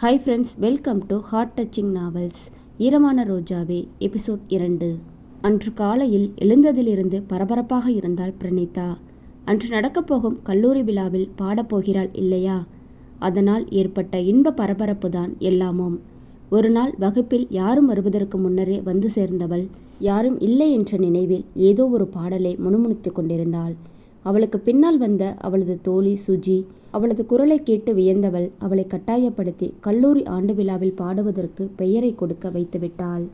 Hi friends welcome to heart touching novels Eeramana Rojave episode இரண்டு. அன்று காலையில் எழுந்ததிலிருந்து பரபரப்பாக இருந்தால் பிரணீதா. அன்று நடக்கப் போகும் கல்லூரி விழாவில் பாடப்போகிறாள் இல்லையா? அதனால் ஏற்பட்ட இன்ப பரபரப்பு தான் எல்லாமும். ஒரு நாள் வகுப்பில் யாரும் வருவதற்கு முன்னரே வந்து சேர்ந்தவள். யாரும் இல்லை என்ற நினைவில் ஏதோ ஒரு பாடலை முணுமுணுத்துக் கொண்டிருந்தாள். அவளுக்கு பின்னால் வந்த அவளது தோழி சுஜி அவளது குரலை கேட்டு வியந்தவள் அவளை கட்டாயப்படுத்தி கல்லூரி ஆண்டு விழாவில் பாடுவதற்கு பெயரை கொடுக்க வைத்துவிட்டாள்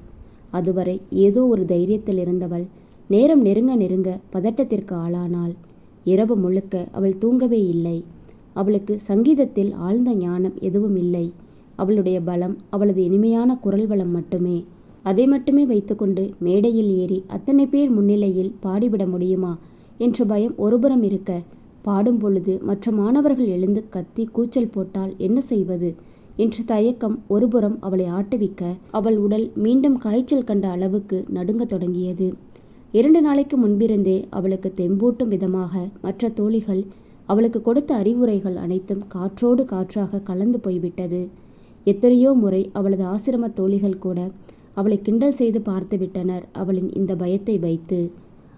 அதுவரை ஏதோ ஒரு தைரியத்தில் இருந்தவள் நேரம் நெருங்க நெருங்க பதட்டத்திற்கு ஆளானாள். இரவு முழுக்க அவள் தூங்கவே இல்லை. அவளுக்கு சங்கீதத்தில் ஆழ்ந்த ஞானம் எதுவும் இல்லை. அவளுடைய பலம் அவளது இனிமையான குரல் வளம் மட்டுமே. அதை மட்டுமே வைத்துக்கொண்டு மேடையில் ஏறி அத்தனை பேர் முன்னிலையில் பாடிவிட முடியுமா என்ற பயம் ஒருபுறம் இருக்க. பாடும் பொழுது மற்ற மாணவர்கள் எழுந்து கத்தி கூச்சல் போட்டால் என்ன செய்வது? என்ற தயக்கம் ஒருபுறம் அவளை ஆட்டுவிக்க அவள் உடல் மீண்டும் காய்ச்சல் கண்ட அளவுக்கு நடுங்கத் தொடங்கியது. இரண்டு நாளைக்கு முன்பிருந்தே அவளுக்கு தெம்பூட்டும் விதமாக மற்ற தோழிகள் அவளுக்கு கொடுத்த அறிவுரைகள் அனைத்தும் காற்றோடு காற்றாக கலந்து போய்விட்டது. எத்தனையோ முறை அவளது ஆசிரம தோழிகள் கூட அவளை கிண்டல் செய்து பார்த்துவிட்டனர் அவளின் இந்த பயத்தை வைத்து.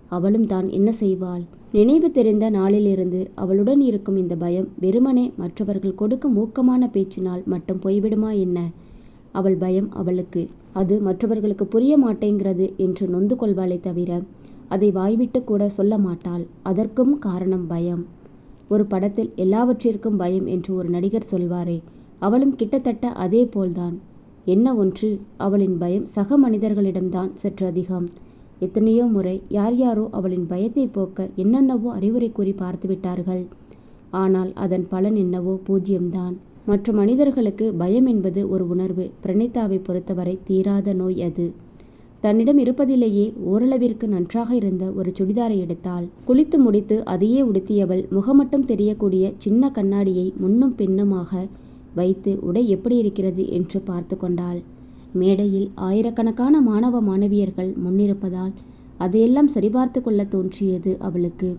அவளும் தான் என்ன செய்வாள்? நினைவு தெரிந்த நாளிலிருந்து அவளுடன் இருக்கும் இந்த பயம் வெறுமனே மற்றவர்கள் கொடுக்கும் ஊக்கமான பேச்சினால் மட்டும் போய்விடுமா என்ன? அவள் பயம் அவளுக்கு அது மற்றவர்களுக்கு புரிய மாட்டேங்கிறது என்று நொந்து கொள்வாளே தவிர அதை வாய்விட்டு கூட சொல்ல மாட்டாள். அதற்கும் காரணம் பயம். ஒரு படத்தில் எல்லாவற்றிற்கும் பயம் என்று ஒரு நடிகர் சொல்வாரே அவளும் கிட்டத்தட்ட அதே போல்தான் என்ன ஒன்று? அவளின் பயம் சக மனிதர்களிடம்தான் சற்று அதிகம். எத்தனையோ முறை யார் யாரோ அவளின் பயத்தை போக்க என்னென்னவோ அறிவுரை கூறி பார்த்து விட்டார்கள். ஆனால் அதன் பலன் என்னவோ பூஜ்யம்தான் மற்ற மனிதர்களுக்கு பயம் என்பது ஒரு உணர்வு. பிரணீதாவை பொறுத்தவரை தீராத நோய் அது. தன்னிடம் இருப்பதிலேயே ஓரளவிற்கு நன்றாக இருந்த ஒரு சுடிதாரை எடுத்தாள். குளித்து முடித்து அதையே உடுத்தியவள் முகமட்டம் தெரியக்கூடிய சின்ன கண்ணாடியை முன்னும் பின்னுமாக வைத்து உடை எப்படி இருக்கிறது? என்று பார்த்து கொண்டாள். மேடையில் ஆயிரக்கணக்கான மாணவ மாணவியர்கள் முன்னிருப்பதால் அதையெல்லாம் சரிபார்த்து கொள்ள தோன்றியது அவளுக்கு.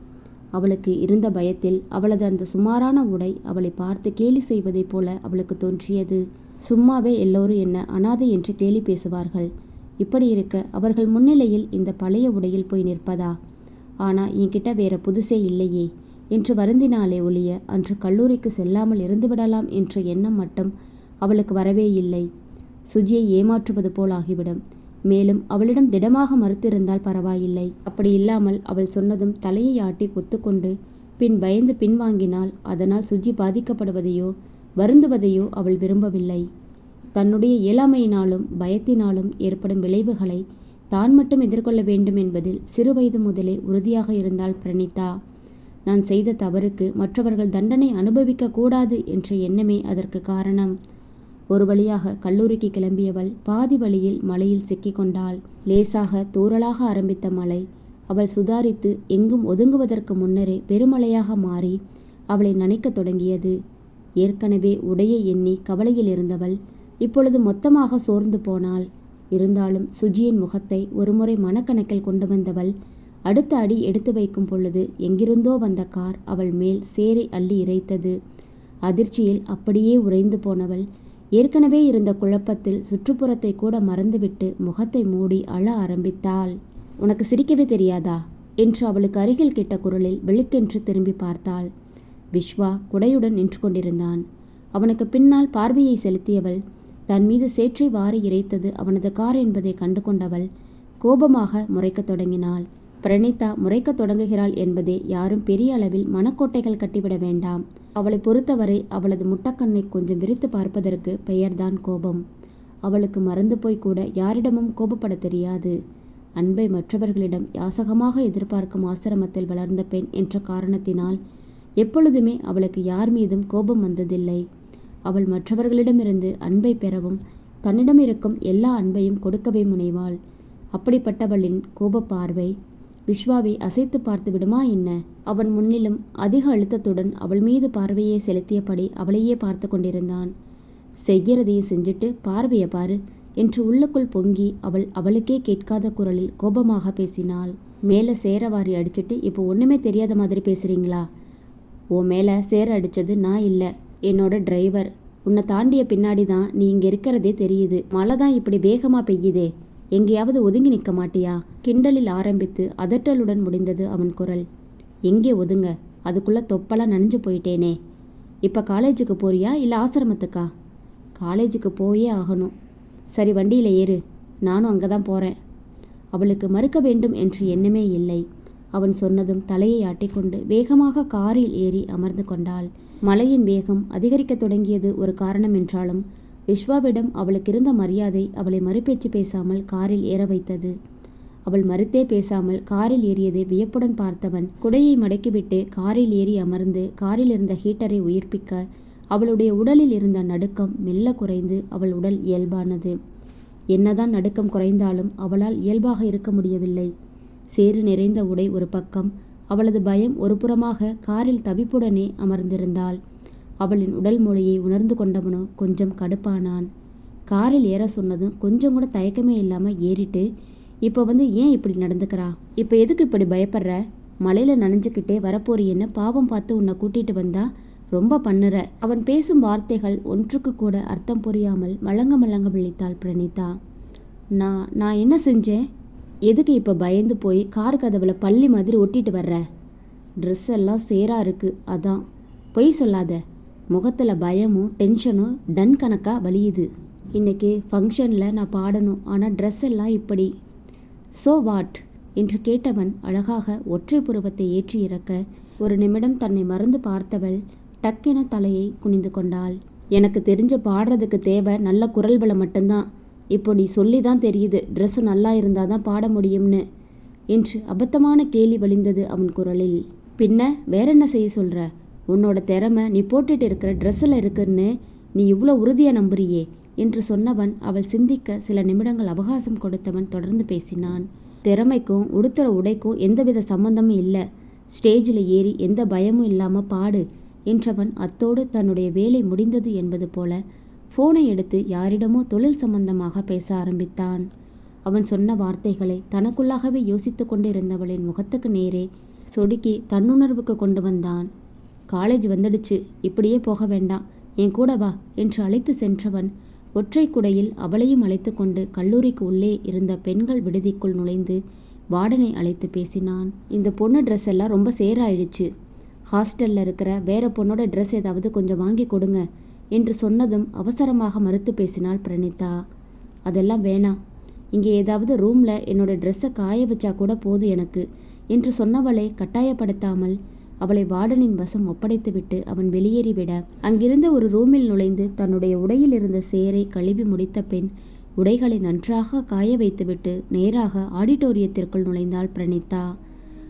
அவளுக்கு இருந்த பயத்தில் அவளது அந்த சுமாரான உடை அவளை பார்த்து கேலி செய்வதைப் போல அவளுக்கு தோன்றியது. சும்மாவே எல்லோரும் என்ன அனாதை என்று கேலி பேசுவார்கள். இப்படி இருக்க அவர்கள் முன்னிலையில் இந்த பழைய உடையில் போய் நிற்பதா? ஆனா என்கிட்ட வேற புதுசே இல்லையே. என்று வருந்தினாலே ஒழிய அன்று கல்லூரிக்கு செல்லாமல் இருந்துவிடலாம் என்ற எண்ணம் மட்டும் அவளுக்கு வரவே இல்லை. சுஜியை ஏமாற்றுவது போல் ஆகிவிடும். மேலும் அவளிடம் திடமாக மறுத்திருந்தால் பரவாயில்லை. அப்படி இல்லாமல் அவள் சொன்னதும் தலையை ஆட்டி கொத்துக்கொண்டு பின் பயந்து பின்வாங்கினால் அதனால் சுஜி பாதிக்கப்படுவதையோ வருந்துவதையோ அவள் விரும்பவில்லை. தன்னுடைய இயலாமையினாலும் பயத்தினாலும் ஏற்படும் விளைவுகளை தான் மட்டும் எதிர்கொள்ள வேண்டும் என்பதில் சிறுவயது முதலே உறுதியாக இருந்தாள் பிரணீதா. நான் செய்த தவறுக்கு மற்றவர்கள் தண்டனை அனுபவிக்க கூடாது என்ற எண்ணமே அதற்கு காரணம். ஒரு வழியாக கல்லூரிக்கு கிளம்பியவள் பாதி வழியில் மலையில் சிக்கிக்கொண்டாள். லேசாக தூறலாக ஆரம்பித்த மலை. அவள் சுதாரித்து எங்கும் ஒதுங்குவதற்கு முன்னரே பெருமலையாக மாறி அவளை நனைக்கத் தொடங்கியது. ஏற்கனவே உடையை எண்ணி கவலையில் இருந்தவள் இப்பொழுது மொத்தமாக சோர்ந்து போனாள். இருந்தாலும் சுஜியின் முகத்தை ஒருமுறை மனக்கணக்கில் கொண்டு வந்தவள் அடுத்த அடி எடுத்து வைக்கும் பொழுது எங்கிருந்தோ வந்த கார் அவள் மேல் சேரை அள்ளி இறைத்தது. அதிர்ச்சியில் அப்படியே உறைந்து போனவள் ஏற்கனவே இருந்த குழப்பத்தில் சுற்றுப்புறத்தை கூட மறந்துவிட்டு முகத்தை மூடி அழ ஆரம்பித்தாள். உனக்கு சிரிக்கவே தெரியாதா? என்று அவளுக்கு அருகில் கேட்ட குரலில் வெளுக்கென்று திரும்பி பார்த்தாள். விஸ்வா குடையுடன் நின்று கொண்டிருந்தான். அவனுக்கு பின்னால் பார்வையை செலுத்தியவள் தன் மீது சேற்றை வாரி இறைத்தது அவனது கார் என்பதை கண்டு கொண்டவள் கோபமாக முறைக்கத் தொடங்கினாள். பிரணீதா முறைக்கத் தொடங்குகிறாள் என்பதே யாரும் பெரிய அளவில் மனக்கோட்டைகள் கட்டிவிட வேண்டாம். அவளை பொறுத்தவரை அவளது முட்டக்கண்ணை கொஞ்சம் விரித்து பார்ப்பதற்கு பெயர்தான் கோபம். அவளுக்கு மறந்து போய் கூட யாரிடமும் கோபப்பட தெரியாது. அன்பை மற்றவர்களிடம் யாசகமாக எதிர்பார்க்கும் ஆசிரமத்தில் வளர்ந்த பெண் என்ற காரணத்தினால் எப்பொழுதுமே அவளுக்கு யார் மீதும் கோபம் வந்ததில்லை. அவள் மற்றவர்களிடமிருந்து அன்பை பெறவும் தன்னிடம் இருக்கும் எல்லா அன்பையும் கொடுக்கவே முனைவாள். அப்படிப்பட்டவளின் கோப பார்வை விஸ்வாவை அசைத்து பார்த்து விடுமா என்ன? அவன் முன்னிலும் அதிக அழுத்தத்துடன் அவள் மீது பார்வையை செலுத்தியபடி அவளையே பார்த்து கொண்டிருந்தான். செய்கிறதையும் செஞ்சுட்டு பார்வையை பாரு என்று உள்ளுக்குள் பொங்கி அவள் அவளுக்கே கேட்காத குரலில் கோபமாக பேசினாள். மேலே சேரவாரி அடிச்சிட்டு இப்போ ஒன்றுமே தெரியாத மாதிரி பேசுகிறீங்களா ஓ மேலே சேர அடித்தது நான் இல்லை. என்னோட டிரைவர். உன்னை தாண்டிய பின்னாடி தான் நீ இங்கே இருக்கிறதே தெரியுது. மழை தான் இப்படி வேகமாக பெய்யுதே. எங்கேயாவது ஒதுங்கி நிற்க மாட்டியா? கிண்டலில் ஆரம்பித்து அதட்டலுடன் முடிந்தது அவன் குரல். எங்கே ஒதுங்க? அதுக்குள்ளே தொப்பெல்லாம் நனைஞ்சு போயிட்டேனே. இப்போ காலேஜுக்கு போறியா இல்லை ஆசிரமத்துக்கா? காலேஜுக்கு போயே ஆகணும். சரி வண்டியில் ஏறு. நானும் அங்கே தான் போகிறேன் அவளுக்கு மறுக்க வேண்டும் என்று எண்ணமே இல்லை. அவன் சொன்னதும் தலையை ஆட்டிக்கொண்டு வேகமாக காரில் ஏறி அமர்ந்து கொண்டாள். மழையின் வேகம் அதிகரிக்கத் தொடங்கியது ஒரு காரணம் என்றாலும் விஸ்வாவிடம் அவளுக்கு இருந்த மரியாதை அவளை மறுபேச்சு பேசாமல் காரில் ஏற வைத்தது. அவள் மறுத்தே பேசாமல் காரில் ஏறியதை வியப்புடன் பார்த்தவன் குடையை மடக்கிவிட்டு காரில் ஏறி அமர்ந்து காரில் இருந்த ஹீட்டரை உயிர்ப்பிக்க அவளுடைய உடலில் இருந்த நடுக்கம் மெல்ல குறைந்து அவள் உடல் இயல்பானது. என்னதான் நடுக்கம் குறைந்தாலும் அவளால் இயல்பாக இருக்க முடியவில்லை. சேறு நிறைந்த உடை ஒரு பக்கம் அவளது பயம் ஒரு புறமாக காரில் தவிப்புடனே அமர்ந்திருந்தாள். அவளின் உடல் மொழியை உணர்ந்து கொண்டவனோ கொஞ்சம் கடுப்பானான். காரில் ஏற சொன்னதும் கொஞ்சம் கூட தயக்கமே இல்லாமல் ஏறிட்டு இப்போ வந்து ஏன் இப்படி நடந்துக்கிறா? இப்போ எதுக்கு இப்படி பயப்படுற? மலையில் நனைஞ்சுக்கிட்டே வரப்போறியன்னு பாவம் பார்த்து உன்னை கூட்டிட்டு வந்தா ரொம்ப பண்ணுற. அவன் பேசும் வார்த்தைகள் ஒன்றுக்கு கூட அர்த்தம் புரியாமல் மலங்க மலங்க விழித்தாள் பிரணீதா. நான் நான் என்ன செஞ்சேன்? எதுக்கு இப்போ பயந்து போய் கார் கதவில் பள்ளி மாதிரி ஒட்டிட்டு வர்ற? ட்ரெஸ் எல்லாம் சேராக இருக்குது அதான். பொய் சொல்லாத. முகத்தில் பயமும் டென்ஷனும் டன் கணக்காக வலியுது. இன்னைக்கு ஃபங்க்ஷனில் நான் பாடணும் ஆனால் ட்ரெஸ் எல்லாம் இப்படி. சோ வாட் என்று கேட்டவன் அழகாக ஒற்றை புருவத்தை ஏற்றி இறக்க ஒரு நிமிடம் தன்னை மறந்து பார்த்தவள் டக்கென தலையை குனிந்து கொண்டாள். எனக்கு தெரிஞ்ச பாடுறதுக்கு தேவை நல்ல குரல் பலம் மட்டும்தான். இப்போ நீ சொல்லி தான் தெரியுது ட்ரெஸ்ஸு நல்லா இருந்தால் தான் பாட முடியும்னு. என்று அபத்தமான கேலி வழிந்தது அவன் குரலில். பின்ன வேற என்ன செய்ய சொல்கிற உன்னோட திறமை நீ போட்டுட்டு இருக்கிற ட்ரெஸ்ஸில் இருக்குன்னு நீ இவ்வளோ உறுதியாக நம்புறியே என்று சொன்னவன் அவள் சிந்திக்க சில நிமிடங்கள் அவகாசம் கொடுத்தவன் தொடர்ந்து பேசினான். திறமைக்கும் உடுத்துற உடைக்கும் எந்தவித சம்பந்தமும் இல்லை. ஸ்டேஜில் ஏறி எந்த பயமும் இல்லாமல் பாடு என்றவன் அத்தோடு தன்னுடைய வேலை முடிந்தது என்பது போல ஃபோனை எடுத்து யாரிடமோ தொழில் சம்பந்தமாக பேச ஆரம்பித்தான். அவன் சொன்ன வார்த்தைகளை தனக்குள்ளாகவே யோசித்து கொண்டிருந்தவளின் முகத்துக்கு நேரே சொடுக்கி தன்னுணர்வுக்கு கொண்டு வந்தான். காலேஜ் வந்துடுச்சு. இப்படியே போக வேண்டாம். என் கூட வா என்று அழைத்து சென்றவன் ஒற்றை குடையில் அவளையும் அழைத்து கொண்டு கல்லூரிக்கு உள்ளே இருந்த பெண்கள் விடுதிக்குள் நுழைந்து வார்டனை அழைத்து பேசினான். இந்த பொண்ணு ட்ரெஸ் எல்லாம் ரொம்ப சேராயிடுச்சு. ஹாஸ்டலில் இருக்கிற வேற பொண்ணோட ட்ரெஸ் ஏதாவது கொஞ்சம் வாங்கி கொடுங்க என்று சொன்னதும் அவசரமாக மறுத்து பேசினாள் பிரணிதா. அதெல்லாம் வேணாம். இங்கே ஏதாவது ரூமில் என்னோட ட்ரெஸ்ஸை காய வச்சா கூட போதும் எனக்கு என்று சொன்னவளை கட்டாயப்படுத்தாமல் அவளை வார்டனின் வசம் ஒப்படைத்துவிட்டு அவன் வெளியேறிவிட அங்கிருந்த ஒரு ரூமில் நுழைந்து தன்னுடைய உடையில் இருந்த சேரை கழுவி முடித்த பெண் உடைகளை நன்றாக காய வைத்துவிட்டு நேராக ஆடிட்டோரியத்திற்குள் நுழைந்தாள் பிரணீதா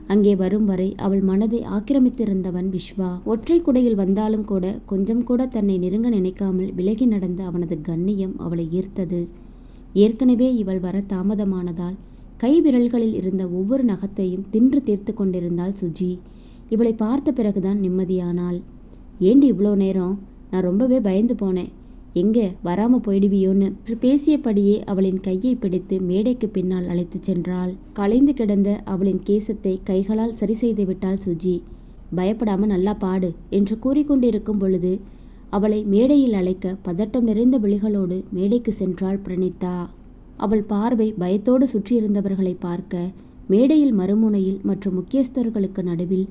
அங்கே வரும் வரை அவள் மனதை ஆக்கிரமித்திருந்தவன் விஸ்வா ஒற்றை குடையில் வந்தாலும் கூட கொஞ்சம் கூட தன்னை நெருங்க நினைக்காமல் விலகி நடந்த அவனது கண்ணியம் அவளை ஈர்த்தது. ஏற்கனவே இவள் வர தாமதமானதால் கை விரல்களில் இருந்த ஒவ்வொரு நகத்தையும் தின்று தீர்த்து கொண்டிருந்தாள் சுஜி. இவளை பார்த்த பிறகுதான் நிம்மதியானாள். ஏண்டி இவ்வளோ நேரம்? நான் ரொம்பவே பயந்து போனேன். எங்கே? வராமல் போயிடுவியோன்னு. பேசியபடியே அவளின் கையை பிடித்து மேடைக்கு பின்னால் அழைத்துச் சென்றாள். கலைந்து கிடந்த அவளின் கேசத்தை கைகளால் சரி செய்து விட்டாள் சுஜி. பயப்படாம நல்லா பாடு என்று கூறிக்கொண்டிருக்கும் பொழுது அவளை மேடையில் அழைக்க பதட்டம் நிறைந்த விழிகளோடு மேடைக்கு சென்றாள் பிரணிதா அவள் பார்வை பயத்தோடு சுற்றியிருந்தவர்களை பார்க்க மேடையில் மறுமுனையில் மற்றும் முக்கியஸ்தர்களுக்கு நடுவில்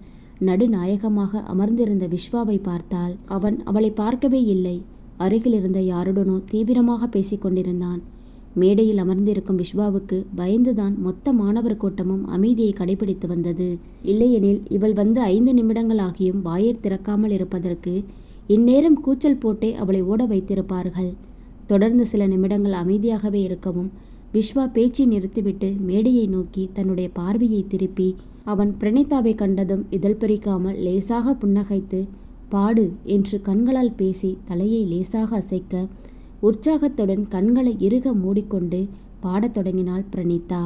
நடுநாயகமாக அமர்ந்திருந்த விஸ்வாவை பார்த்தால் அவன் அவளை பார்க்கவே இல்லை. அருகில் இருந்த யாருடனோ தீவிரமாக பேசிக் கொண்டிருந்தான். மேடையில் அமர்ந்திருக்கும் விஸ்வாவுக்கு பயந்துதான் மொத்த மாணவர் கூட்டமும் அமைதியை கடைபிடித்து வந்தது. இல்லையெனில் இவள் வந்து ஐந்து நிமிடங்கள் ஆகியும் வாயை திறக்காமல் இருப்பதற்கு இந்நேரம் கூச்சல் போட்டே அவளை ஓட வைத்திருப்பார்கள். தொடர்ந்து சில நிமிடங்கள் அமைதியாகவே இருக்கவும் விஸ்வா பேச்சை நிறுத்திவிட்டு மேடையை நோக்கி தன்னுடைய பார்வையை திருப்பி அவன் பிரணீதாவை கண்டதும் இதழ் பிரிக்காமல் லேசாக புன்னகைத்து பாடு என்று கண்களால் பேசி தலையை லேசாக அசைக்க உற்சாகத்துடன் கண்களை இறுக மூடிக்கொண்டு பாடத் தொடங்கினாள் பிரணீதா.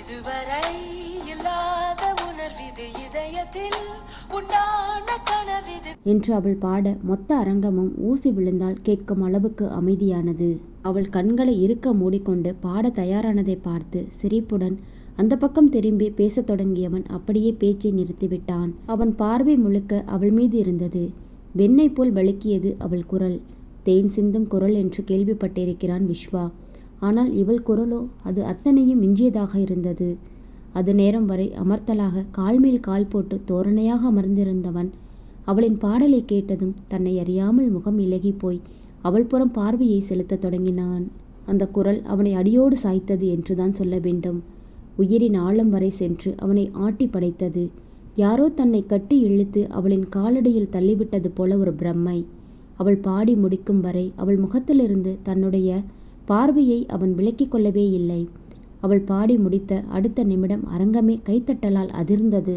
இதுவரை இல்லாத உணர்விது இதயத்தில் உண்டான கனவிது என்று அவள் பாட மொத்த அரங்கமும் ஊசி விழுந்தால் கேட்கும் அளவுக்கு அமைதியானது. அவள் கண்களை இறுக்க மூடிக்கொண்டு பாட தயாரானதை பார்த்து சிரிப்புடன் அந்த பக்கம் திரும்பி பேசத் தொடங்கியவன் அப்படியே பேச்சை நிறுத்திவிட்டான் அவன் பார்வை முழுக்க அவள் மீது இருந்தது. வெண்ணை போல் வழுக்கியது அவள் குரல். தேன் சிந்தும் குரல் என்று கேள்விப்பட்டிருக்கிறான் விஸ்வா ஆனால் இவள் குரலோ அது அத்தனையும் மிஞ்சியதாக இருந்தது. அது நேரம் வரை அமர்த்தலாக கால் மேல் கால் போட்டு தோரணையாக அமர்ந்திருந்தவன். அவளின் பாடலை கேட்டதும் தன்னை அறியாமல் முகம் இலகி போய் அவள் புறம் பார்வையை செலுத்தத் தொடங்கினான். அந்த குரல் அவனை அடியோடு சாய்த்தது என்றுதான் சொல்ல வேண்டும். உயிரின் ஆழம் வரை சென்று அவனை ஆட்டி படைத்தது. யாரோ தன்னை கட்டி இழுத்து அவளின் காலடியில் தள்ளிவிட்டது போல ஒரு பிரம்மை. அவள் பாடி முடிக்கும் வரை அவள் முகத்திலிருந்து தன்னுடைய பார்வையை அவன் விலக்கிக் கொள்ளவே இல்லை. அவள் பாடி முடித்த அடுத்த நிமிடம் அரங்கமே கைத்தட்டலால் அதிர்ந்தது.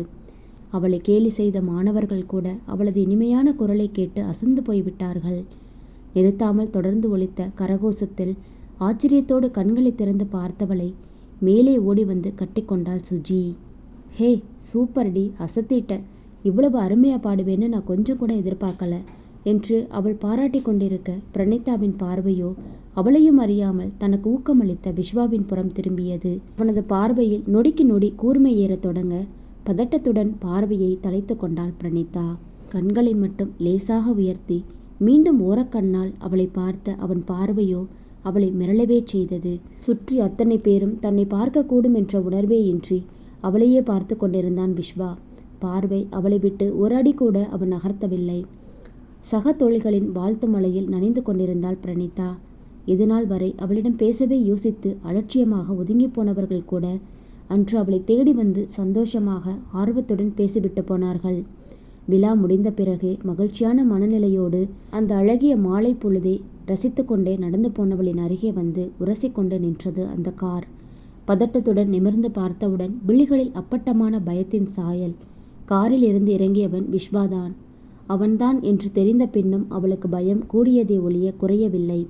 அவளை கேலி செய்த மாணவர்கள் கூட அவளது இனிமையான குரலை கேட்டு அசந்து போய்விட்டார்கள். நிறுத்தாமல் தொடர்ந்து ஒலித்த கரகோசத்தில் ஆச்சரியத்தோடு கண்களை திறந்து பார்த்தவளை மேலே ஓடி வந்து கட்டிக்கொண்டாள் சுஜி. ஹே சூப்பர் டி அசத்திட்ட. இவ்வளவு அருமையாக பாடுவேன்னு நான் கொஞ்சம் கூட எதிர்பார்க்கல என்று அவள் பாராட்டி கொண்டிருக்க பிரணீதாவின் பார்வையோ அவளையும் அறியாமல் தனக்கு ஊக்கமளித்த விஸ்வாவின் புறம் திரும்பியது. அவனது பார்வையில் நொடிக்கு நொடி கூர்மை ஏறத் தொடங்க பதட்டத்துடன் பார்வையை தலைத்து கொண்டாள் பிரணீதா. கண்களை மட்டும் லேசாக உயர்த்தி மீண்டும் ஓரக்கண்ணால் அவளை பார்த்த அவன் பார்வையோ அவளை மிரளவே செய்தது. சுற்றி அத்தனை பேரும் தன்னை பார்க்கக்கூடும் என்ற உணர்வே இன்றி அவளையே பார்த்து கொண்டிருந்தான் விஸ்வா பார்வை அவளை விட்டு ஒரு அடி கூட அவன் நகர்த்தவில்லை. சக தோழிகளின் வாழ்த்து மலையில் நனைந்து கொண்டிருந்தாள் பிரணீதா. இதுநாள் வரை அவளிடம் பேசவே யோசித்து அலட்சியமாக ஒதுங்கி போனவர்கள் கூட அன்று அவளை தேடி வந்து சந்தோஷமாக ஆர்வத்துடன் பேசிவிட்டு போனார்கள். விழா முடிந்த பிறகு மகிழ்ச்சியான மனநிலையோடு அந்த அழகிய மாலை பொழுதை ரசித்துக்கொண்டே நடந்து போனவளின் அருகே வந்து உரசிக்கொண்டு நின்றது அந்த கார். பதட்டத்துடன் நிமிர்ந்து பார்த்தவுடன் விழிகளில் அப்பட்டமான பயத்தின் சாயல். காரில் இருந்து இறங்கியவன் விஸ்வாதான் அவன்தான் என்று தெரிந்த பின்னும் அவளுக்கு பயம் கூடியதே ஒழிய குறையவில்லை.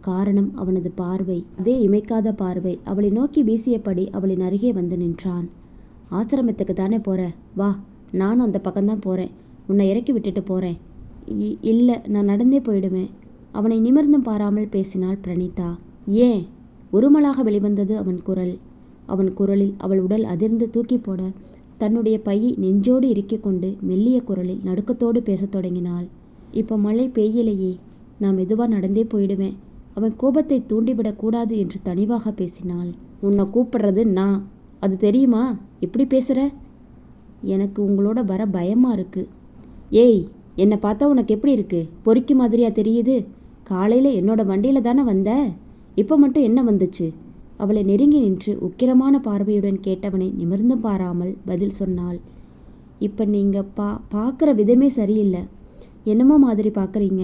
காரணம் அவனது பார்வை. அதே இமைக்காத பார்வை. அவளை நோக்கி வீசியபடி அவளின் அருகே வந்து நின்றான். ஆசிரமத்துக்கு தானே போற? வா நானும் அந்த பக்கம்தான் போகிறேன் உன்னை இறக்கி விட்டுட்டு போகிறேன் இல்லை நான் நடந்தே போயிடுவேன். அவனை நிமிர்ந்தும் பாராமல் பேசினாள் பிரணீதா. ஏன்? உருமலாக வெளிவந்தது அவன் குரல். அவன் குரலில் அவள் உடல் அதிர்ந்து தூக்கி போட தன்னுடைய பையை நெஞ்சோடு இறுக்கிக் கொண்டு மெல்லிய குரலில் நடுக்கத்தோடு பேசத் தொடங்கினாள். இப்போ மழை பெய்யலையே. நான் மெதுவாக நடந்தே போயிடுவேன். அவன் கோபத்தை தூண்டிவிடக்கூடாது என்று தனிவாக பேசினாள். உன்னை கூப்பிடுறது நான். அது தெரியுமா? இப்படி பேசுகிற எனக்கு உங்களோட வர பயமாக இருக்கு. ஏய் என்னை பார்த்தா உனக்கு எப்படி இருக்கு? பொறிக்கு மாதிரியா தெரியுது. காலையில் என்னோட வண்டியில் தானே வந்த? இப்போ மட்டும் என்ன வந்துச்சு? அவளை நெருங்கி நின்று உக்கிரமான பார்வையுடன் கேட்டவனை நிமிர்ந்து பாராமல் பதில் சொன்னாள். இப்போ நீங்கள் பா பார்க்குற விதமே சரியில்லை. என்னமோ மாதிரி பார்க்குறீங்க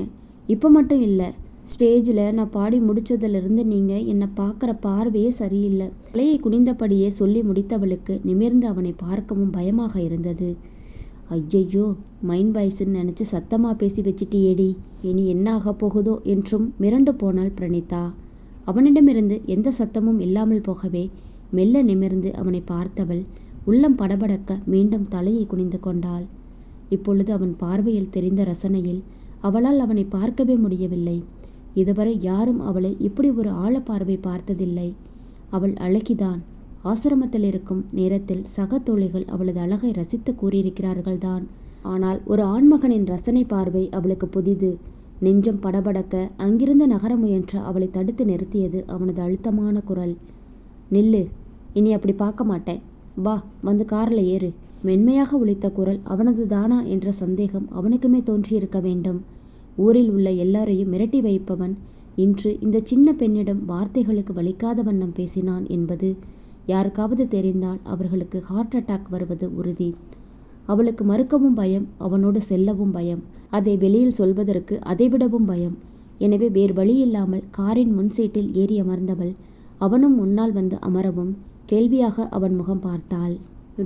இப்போ மட்டும் இல்லை. ஸ்டேஜில் நான் பாடி முடிச்சதிலிருந்து நீங்கள் என்னை பார்க்குற பார்வையே சரியில்லை. தலையை குனிந்தபடியே சொல்லி முடித்தவளுக்கு நிமிர்ந்து அவனை பார்க்கவும் பயமாக இருந்தது. ஐயையோ மைண்ட் பாய்ஸ்ன்னு நினச்சி சத்தமாக பேசி வச்சிட்டியேடி. இனி என்ன ஆகப் போகுதோ என்றும் மிரண்டு போனாள் பிரணிதா. அவனிடமிருந்து எந்த சத்தமும் இல்லாமல் போகவே மெல்ல நிமிர்ந்து அவனை பார்த்தவள் உள்ளம் படபடக்க மீண்டும் தலையை குனிந்து கொண்டாள். இப்பொழுது அவன் பார்வையில் தெரிந்த ரசனையில் அவளால் அவனை பார்க்கவே முடியவில்லை. இதுவரை யாரும் அவளை இப்படி ஒரு ஆழப்பார்வை பார்த்ததில்லை. அவள் அழகிதான். ஆசிரமத்தில் இருக்கும் நேரத்தில் சக தோழிகள் அவளது அழகை ரசித்து கூறியிருக்கிறார்கள்தான். ஆனால் ஒரு ஆண்மகனின் ரசனை பார்வை அவளுக்கு புதிது. நெஞ்சம் படபடக்க அங்கிருந்து நகர முயன்ற அவளை தடுத்து நிறுத்தியது அவனது அழுத்தமான குரல். நில்லு இனி அப்படி பார்க்க மாட்டேன். வா வந்து காரில் ஏறு. மென்மையாக ஒழித்த குரல் அவனது தானா என்ற சந்தேகம் அவனுக்குமே தோன்றியிருக்க வேண்டும். ஊரில் உள்ள எல்லாரையும் மிரட்டி வைப்பவன். இன்று இந்த சின்ன பெண்ணிடம் வார்த்தைகளுக்கு வலிக்காத வண்ணம் பேசினான் என்பது யாருக்காவது தெரிந்தால் அவர்களுக்கு ஹார்ட் அட்டாக் வருவது உறுதி. அவளுக்கு மறுக்கவும் பயம் அவனோடு செல்லவும் பயம். அதை வெளியில் சொல்வதற்கு அதைவிடவும் பயம். எனவே வேறு வழி இல்லாமல் காரின் முன் சீட்டில் ஏறி அமர்ந்தவள் அவனும் முன்னால் வந்து அமரவும் கேள்வியாக அவன் முகம் பார்த்தாள்.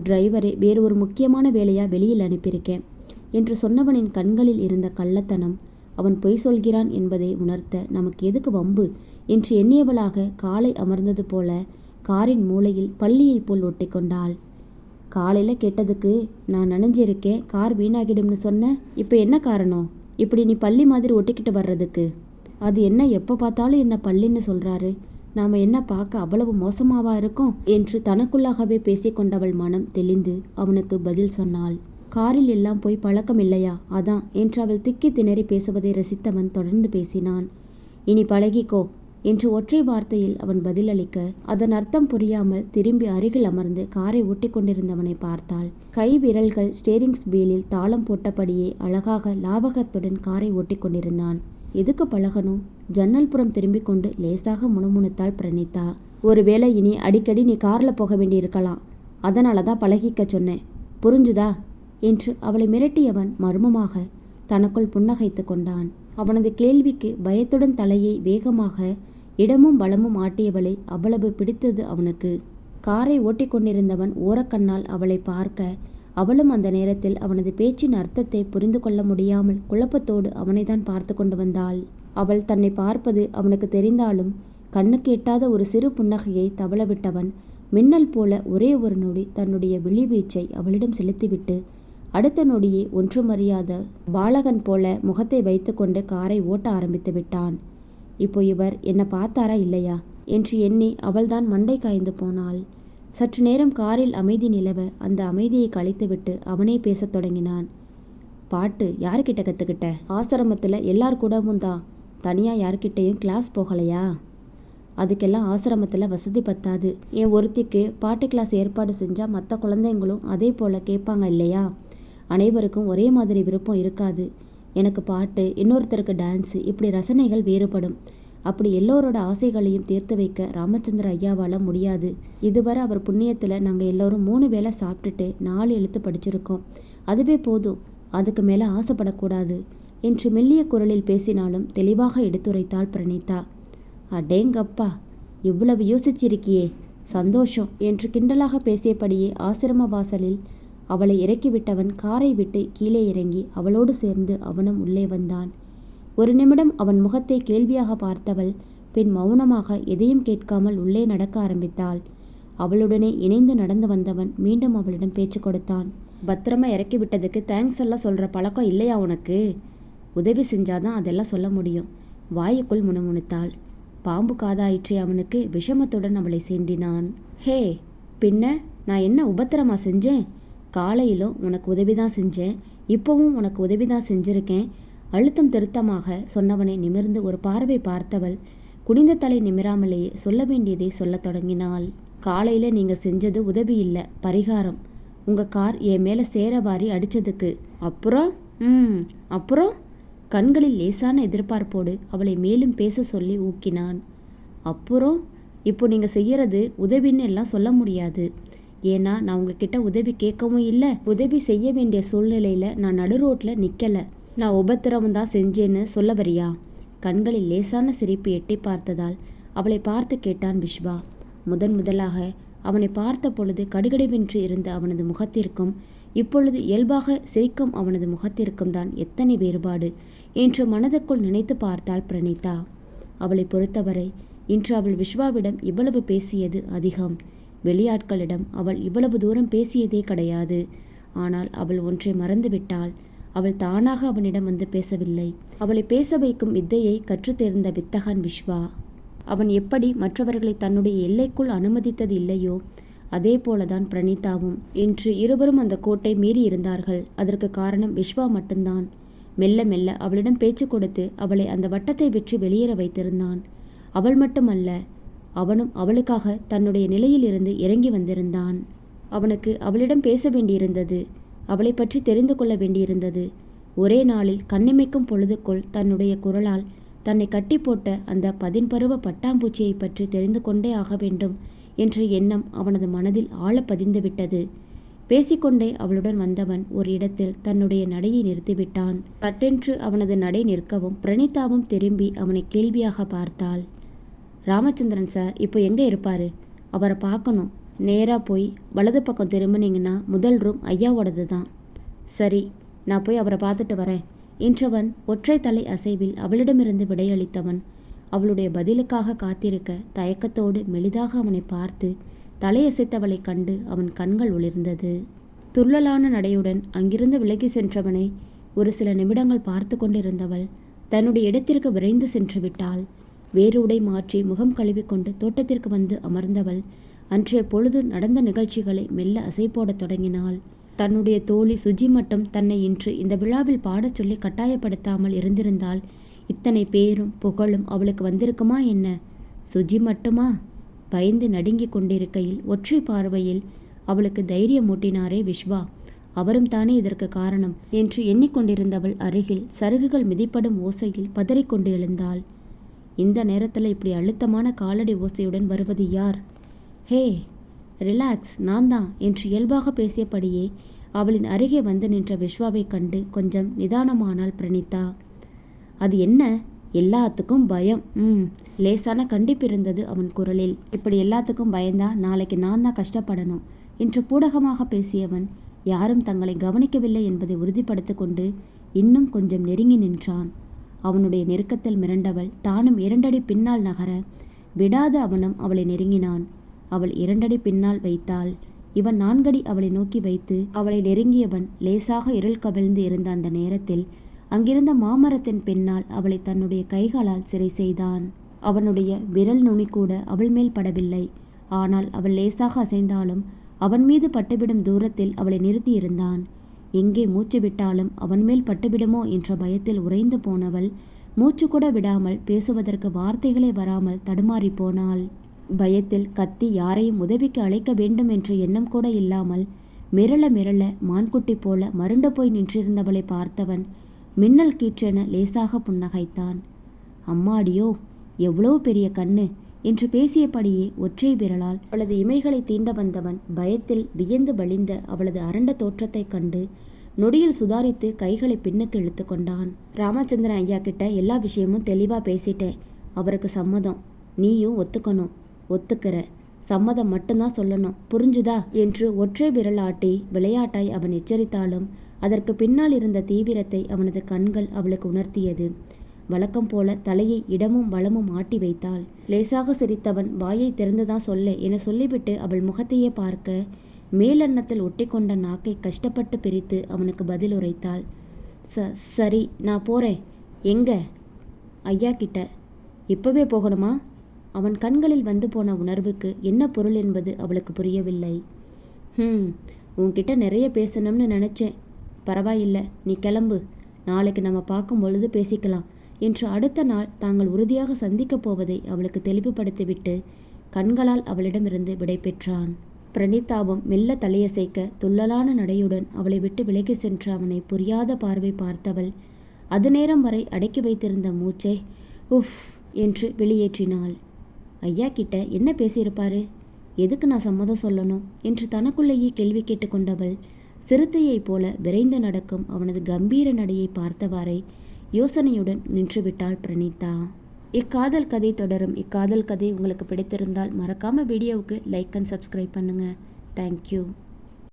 டிரைவரை வேறு ஒரு முக்கியமான வேலையா வெளியில் அனுப்பியிருக்கேன் என்று சொன்னவனின் கண்களில் இருந்த கள்ளத்தனம் அவன் பொய் சொல்கிறான் என்பதை உணர்த்த நமக்கு எதுக்கு வம்பு? என்று எண்ணியவளாக காலை அமர்ந்தது போல காரின் மூலையில் பள்ளியைப் போல் ஒட்டிக்கொண்டாள் காலையில் கெட்டதுக்கு நான் நனைஞ்சிருக்கேன் கார் வீணாகிடும்னு சொன்ன இப்போ என்ன காரணம்? இப்படி நீ பள்ளி மாதிரி ஒட்டிக்கிட்டு வர்றதுக்கு. அது என்ன எப்போ பார்த்தாலும் என்ன பள்ளின்னு சொல்கிறாரு நாம் என்ன பார்க்க அவ்வளவு மோசமாவா இருக்கும்? என்று தனக்குள்ளாகவே பேசிக்கொண்டவள் மனம் தெளிந்து அவனுக்கு பதில் சொன்னாள். காரில் எல்லாம் போய் பழக்கம் இல்லையா? அதான் என்று அவள் திக்கி திணறி பேசுவதை ரசித்தவன் தொடர்ந்து பேசினான். இனி பழகிக்கோ என்று ஒற்றை வார்த்தையில் அவன் பதிலளிக்க அதன் அர்த்தம் புரியாமல் திரும்பி அருகில் அமர்ந்து காரை ஓட்டிக் கொண்டிருந்தவனை பார்த்தாள். கை விரல்கள் ஸ்டேரிங்ஸ் வீலில் தாளம் போட்டபடியே அழகாக லாவகத்துடன் காரை ஓட்டிக் கொண்டிருந்தான். எதுக்கு பழகணும்? ஜன்னல் புறம் திரும்பிக் கொண்டு லேசாக முணுமுணுத்தாள் பிரணித்தா ஒருவேளை இனி அடிக்கடி நீ காரில் போக வேண்டியிருக்கலாம். அதனால தான் பழகிக்க சொன்னேன். புரிஞ்சுதா? என்று அவளை மிரட்டியவன் மர்மமாக தனக்குள் புன்னகைத்து கொண்டான். அவனது கேள்விக்கு பயத்துடன் தலையை வேகமாக இடமும் வலமும் ஆட்டியவளை அவ்வளவு பிடித்தது அவனுக்கு. காரை ஓட்டிக்கொண்டிருந்தவன் ஓரக்கண்ணால் அவளை பார்க்க அவளும் அந்த நேரத்தில் அவனது பேச்சின் அர்த்தத்தை புரிந்து கொள்ள முடியாமல் குழப்பத்தோடு அவனைதான் பார்த்து கொண்டு வந்தாள். அவள் தன்னை பார்ப்பது அவனுக்கு தெரிந்தாலும் கண்ணுக்கு எட்டாத ஒரு சிறு புன்னகையை தவளவிட்டவன் மின்னல் போல ஒரே ஒரு நொடி தன்னுடைய விழிவீச்சை அவளிடம் செலுத்திவிட்டு அடுத்த நொடியே ஒன்றுமறியாத பாலகன் போல முகத்தை வைத்துக்கொண்டு காரை ஓட்ட ஆரம்பித்து விட்டான். இப்போ இவர் என்னை பார்த்தாரா இல்லையா? என்று எண்ணி அவள்தான் மண்டை காய்ந்து போனாள். சற்று நேரம் காரில் அமைதி நிலவ அந்த அமைதியை கழித்துவிட்டு அவனே பேசத் தொடங்கினான். பாட்டு யாருக்கிட்ட கற்றுக்கிட்ட ஆசிரமத்தில் எல்லார் கூடவும் தான். தனியாக யார்கிட்டேயும் கிளாஸ் போகலையா? அதுக்கெல்லாம் ஆசிரமத்தில் வசதி பத்தாது. என் ஒருத்திக்கு பாட்டு கிளாஸ் ஏற்பாடு செஞ்சால் மற்ற குழந்தைங்களும் அதே போல் கேட்பாங்க இல்லையா? அனைவருக்கும் ஒரே மாதிரி விருப்பம் இருக்காது. எனக்கு பாட்டு இன்னொருத்தருக்கு டான்ஸு இப்படி ரசனைகள் வேறுபடும். அப்படி எல்லோரோட ஆசைகளையும் தீர்த்து வைக்க ராமச்சந்திர ஐயாவால் முடியாது. இதுவரை அவர் புண்ணியத்தில் நாங்கள் எல்லோரும் மூணு வேளை சாப்பிட்டுட்டு நாலு எழுத்து படிச்சிருக்கோம். அதுவே போதும். அதுக்கு மேலே ஆசைப்படக்கூடாது. என்று மெல்லிய குரலில் பேசினாலும் தெளிவாக எடுத்துரைத்தாள் பிரணீதா. அடேங்கப்பா இவ்வளவு யோசிச்சிருக்கியே. சந்தோஷம். என்று கிண்டலாக பேசியபடியே ஆசிரம வாசலில் அவளை இறக்கிவிட்டவன் காரை விட்டு கீழே இறங்கி அவளோடு சேர்ந்து அவனும் உள்ளே வந்தான். ஒரு நிமிடம் அவன் முகத்தை கேள்வியாக பார்த்தவள் பின் மௌனமாக எதையும் கேட்காமல் உள்ளே நடக்க ஆரம்பித்தாள். அவளுடனே இணைந்து நடந்து வந்தவன் மீண்டும் அவளிடம் பேச்சு கொடுத்தான். பத்திரமா இறக்கி விட்டதுக்கு தேங்க்ஸ் எல்லாம் சொல்கிற பழக்கம் இல்லையா உனக்கு? உதவி செஞ்சாதான் அதெல்லாம் சொல்ல முடியும். வாயுக்குள் முணுமுணுத்தாள். பாம்பு காதாயிற்றே அவனுக்கு விஷமத்துடன் அவளை சீண்டினான். ஹே பின்ன நான் என்ன உபத்திரமா செஞ்சேன்? காலையிலும் உனக்கு உதவி தான் செஞ்சேன் இப்போவும் உனக்கு உதவி தான் செஞ்சிருக்கேன். அழுத்தம் திருத்தமாக சொன்னவனை நிமிர்ந்து ஒரு பார்வை பார்த்தவள் குனிந்த தலை நிமிராமலேயே சொல்ல வேண்டியதை சொல்லத் தொடங்கினாள். காலையில் நீங்கள் செஞ்சது உதவி இல்லை பரிகாரம். உங்கள் கார் என் மேலே சேரவாரி அடித்ததுக்கு அப்புறம்? ம் அப்புறம்? கண்களில் லேசான எதிர்பார்ப்போடு அவளை மேலும் பேச சொல்லி ஊக்கினான். அப்புறம்? இப்போ நீங்கள் செய்யறது உதவின்னு எல்லாம் சொல்ல முடியாது. ஏன்னா நான் உங்ககிட்ட உதவி கேட்கவும் இல்லை. உதவி செய்ய வேண்டிய சூழ்நிலையில் நான் நடு ரோட்டில் நிற்கலை நான் உபத்திரவம் தான் செஞ்சேன்னு சொல்ல வரியா? கண்களில் லேசான சிரிப்பு எட்டி பார்த்ததால் அவளை பார்த்து கேட்டான் விஸ்வா முதன் முதலாக அவனை பார்த்த பொழுது கடுகடுவென்று இருந்த அவனது முகத்திற்கும் இப்பொழுது இயல்பாக சிரிக்கும் அவனது முகத்திற்கும் தான் எத்தனை வேறுபாடு என்று மனதுக்குள் நினைத்து பார்த்தாள் பிரணீதா. அவளை பொறுத்தவரை இன்று அவள் விஸ்வாவிடம் இவ்வளவு பேசியது அதிகம். வெளியாட்களிடம் அவள் இவ்வளவு தூரம் பேசியதே கிடையாது. ஆனால் அவள் ஒன்றை மறந்துவிட்டாள். அவள் தானாக அவனிடம் வந்து பேசவில்லை. அவளை பேச வைக்கும் வித்தையை கற்றுத் தேர்ந்த வித்தகன் விஸ்வா அவன் எப்படி மற்றவர்களை தன்னுடைய எல்லைக்குள் அனுமதித்தது இல்லையோ அதே போலதான் பிரணீதாவும். இன்று இருவரும் அந்த கோட்டை மீறி இருந்தார்கள். அதற்கு காரணம் விஸ்வா மட்டும்தான். மெல்ல மெல்ல அவளிடம் பேச்சு கொடுத்து அவளை அந்த வட்டத்தை விற்று வெளியேற வைத்திருந்தான். அவள் மட்டுமல்ல அவனும் அவளுக்காக தன்னுடைய நிலையிலிருந்து இறங்கி வந்திருந்தான். அவனுக்கு அவளிடம் பேச வேண்டியிருந்தது அவளை பற்றி தெரிந்து கொள்ள வேண்டியிருந்தது. ஒரே நாளில் கண்ணிமைக்கும் பொழுதுக்குள் தன்னுடைய குரலால் தன்னை கட்டி போட்ட அந்த பதின்பருவ பட்டாம்பூச்சியை பற்றி தெரிந்து கொண்டே ஆக வேண்டும் என்ற எண்ணம் அவனது மனதில் ஆழ பதிந்துவிட்டது பேசிக்கொண்டே அவளுடன் வந்தவன் ஒரு இடத்தில் தன்னுடைய நடையை நிறுத்திவிட்டான். பட்டென்று அவனது நடை நிற்கவும் பிரணீதாவும் திரும்பி அவனை கேள்வியாக பார்த்தாள். ராமச்சந்திரன் சார் இப்போ எங்கே இருப்பார்? அவரை பார்க்கணும். நேராக போய் வலது பக்கம் திரும்பினீங்கன்னா முதல் ரூம் ஐயாவோடது தான். சரி நான் போய் அவரை பார்த்துட்டு வரேன். என்றவன் ஒற்றை தலை அசைவில் அவளிடமிருந்து விடையளித்தவன். அவளுடைய பதிலுக்காக காத்திருக்க தயக்கத்தோடு மெலிதாக அவனை பார்த்து தலையசைத்தவளை கண்டு அவன் கண்கள் ஒளிர்ந்தது. துள்ளலான நடையுடன் அங்கிருந்து விலகி சென்றவனை ஒரு சில நிமிடங்கள் பார்த்து கொண்டிருந்தவள் தன்னுடைய இடத்திற்கு விரைந்து சென்று விட்டாள். வேறு உடை மாற்றி முகம் கழுவிக்கொண்டு தோட்டத்திற்கு வந்து அமர்ந்தவள். அன்றைய பொழுது நடந்த நிகழ்ச்சிகளை மெல்ல அசை போடத் தொடங்கினாள். தன்னுடைய தோழி சுஜி மட்டும் தன்னை இன்று இந்த விழாவில் பாடச் சொல்லி கட்டாயப்படுத்தாமல் இருந்திருந்தால் இத்தனை பேரும் புகழும் அவளுக்கு வந்திருக்குமா என்ன? சுஜி மட்டுமா? பயந்து நடுங்கிக் கொண்டிருக்கையில் ஒற்றை பார்வையில் அவளுக்கு தைரியம் மூட்டினாரே விஸ்வா அவரும் தானே இதற்கு காரணம் என்று எண்ணிக்கொண்டிருந்தவள் அருகில் சருகுகள் மிதிப்படும் ஓசையில் பதறிக்கொண்டு எழுந்தாள். இந்த நேரத்தில் இப்படி அழுத்தமான காலடி ஓசையுடன் வருவது யார்? ஹே ரிலாக்ஸ் நான் தான் என்று இயல்பாக பேசியபடியே அவளின் அருகே வந்து நின்ற விஸ்வாவை கண்டு கொஞ்சம் நிதானமானாள் பிரணித்தா. அது என்ன? எல்லாத்துக்கும் பயம். ம் லேசான கண்டிப்பு இருந்தது அவன் குரலில். இப்படி எல்லாத்துக்கும் பயந்தா நாளைக்கு நான் தான் கஷ்டப்படணும் என்று பூடகமாக பேசியவன் யாரும் தங்களை கவனிக்கவில்லை என்பதை உறுதிப்படுத்திக் கொண்டு இன்னும் கொஞ்சம் நெருங்கி நின்றான். அவனுடைய நெருக்கத்தில் மிரண்டவள் தானும் இரண்டடி பின்னால் நகர விடாத அவனும் அவளை நெருங்கினான். அவள் இரண்டடி பின்னால் வைத்தாள். இவன் நான்கடி அவளை நோக்கி வைத்து அவளை நெருங்கியவன் லேசாக இருள் கவிழ்ந்து இருந்த அந்த நேரத்தில் அங்கிருந்த மாமரத்தின் பின்னால் அவளை தன்னுடைய கைகளால் சிறை செய்தான். அவனுடைய விரல் நுனி கூட அவள் மேல் படவில்லை. ஆனால் அவள் லேசாக அசைந்தாலும் அவன் மீது பட்டுவிடும் தூரத்தில் அவளை நிறுத்தியிருந்தான். எங்கே மூச்சு விட்டாலும் அவன் மேல் பட்டுவிடுமோ என்ற பயத்தில் உறைந்து போனவள் மூச்சு கூட விடாமல் பேசுவதற்கு வார்த்தைகளே வராமல் தடுமாறி போனாள். பயத்தில் கத்தி யாரையும் உதவிக்கு அழைக்க வேண்டும் என்ற எண்ணம் கூட இல்லாமல் மிரள மிரள மான்குட்டி போல மருண்டு போய் நின்றிருந்தவளை பார்த்தவன் மின்னல் கீற்றென லேசாக புன்னகைத்தான். அம்மாடியோ எவ்வளவு பெரிய கண்ணு! என்று பேசியபடியே ஒற்றை விரலால் அவளது இமைகளை தீண்ட வந்தவன் பயத்தில் வியந்து வழிந்த அவளது அரண்ட தோற்றத்தைக் கண்டு நொடியில் சுதாரித்து கைகளை பின்னுக்கு இழுத்து கொண்டான். ராமச்சந்திரன் ஐயா கிட்ட எல்லா விஷயமும் தெளிவாக பேசிட்டேன். அவருக்கு சம்மதம். நீயும் ஒத்துக்கணும். ஒத்துக்கிற. சம்மதம் மட்டும்தான் சொல்லணும். புரிஞ்சுதா? என்று ஒற்றை விரல் ஆட்டி விளையாட்டாய் அவன் எச்சரித்தாலும் அதற்கு பின்னால் இருந்த தீவிரத்தை அவனது கண்கள் அவளுக்கு உணர்த்தியது. வழக்கம் போல தலையை இடமும் வலமும் ஆட்டி வைத்தாள். லேசாக சிரித்தவன் வாயை திறந்துதான் சொல்ல என சொல்லிவிட்டு அவள் முகத்தையே பார்க்க மேலன்னத்தில் ஒட்டிக்கொண்ட நாக்கை கஷ்டப்பட்டு பிரித்து அவனுக்கு பதில் உரைத்தாள். ச சரி நான் போறேன். எங்க? ஐயா கிட்ட. இப்பவே போகணுமா? அவன் கண்களில் வந்து போன உணர்வுக்கு என்ன பொருள் என்பது அவளுக்கு புரியவில்லை. ஹம் உன்கிட்ட நிறைய பேசணும்னு நினச்சேன். பரவாயில்லை நீ கிளம்பு. நாளைக்கு நம்ம பார்க்கும் பொழுது பேசிக்கலாம். என்று அடுத்த நாள் தாங்கள் உறுதியாக சந்திக்கப் போவதை அவளுக்கு தெளிவுபடுத்திவிட்டு கண்களால் அவளிடமிருந்து விடைபெற்றான் பிரணீதாவும் மெல்ல தலையசைக்க துள்ளலான நடையுடன் அவளை விட்டு விலகி சென்ற அவனை புரியாத பார்வை பார்த்தவள் அது நேரம் வரை அடக்கி வைத்திருந்த மூச்சை உஃப் என்று வெளியேற்றினாள். ஐயா கிட்ட என்ன பேசியிருப்பாரு? எதுக்கு நான் சம்மதம் சொல்லணும்? என்று தனக்குள்ளேயே கேள்வி கேட்டுக்கொண்டவள் சிறுத்தையைப் போல விரைந்து நடக்கும் அவனது கம்பீர நடையை பார்த்தவாறே யோசனையுடன் நின்றுவிட்டாள் பிரணீதா இக்காதல் கதை தொடரும். இக்காதல் கதை உங்களுக்கு பிடித்திருந்தால் மறக்காமல் வீடியோவுக்கு லைக் அண்ட் சப்ஸ்கிரைப் பண்ணுங்கள் தேங்க்யூ